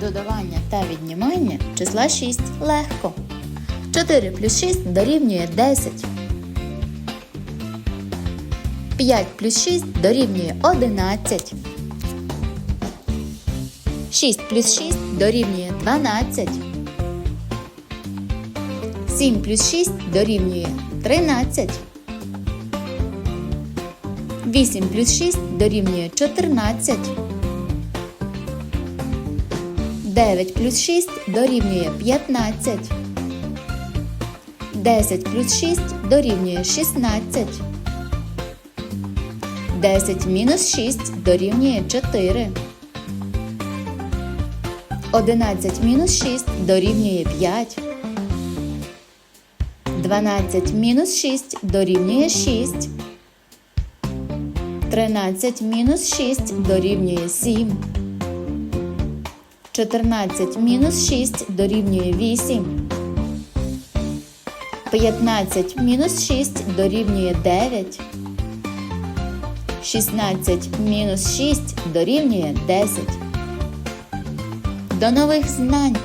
Додавання та віднімання числа 6 легко. 4 плюс 6 дорівнює 10. 5 плюс 6 дорівнює 11. 6 плюс 6 дорівнює 12. 7 плюс 6 дорівнює 13. 8 плюс 6 дорівнює 14. 9 плюс 6 дорівнює 15. 10 плюс 6 дорівнює 16. 10 мінус 6 дорівнює 4. 11 мінус 6 дорівнює 5. 12 мінус 6 дорівнює 6. 13 мінус 6 дорівнює 7. 14 мінус 6 дорівнює 8. 15 мінус 6 дорівнює 9. 16 мінус 6 дорівнює 10. До нових знань!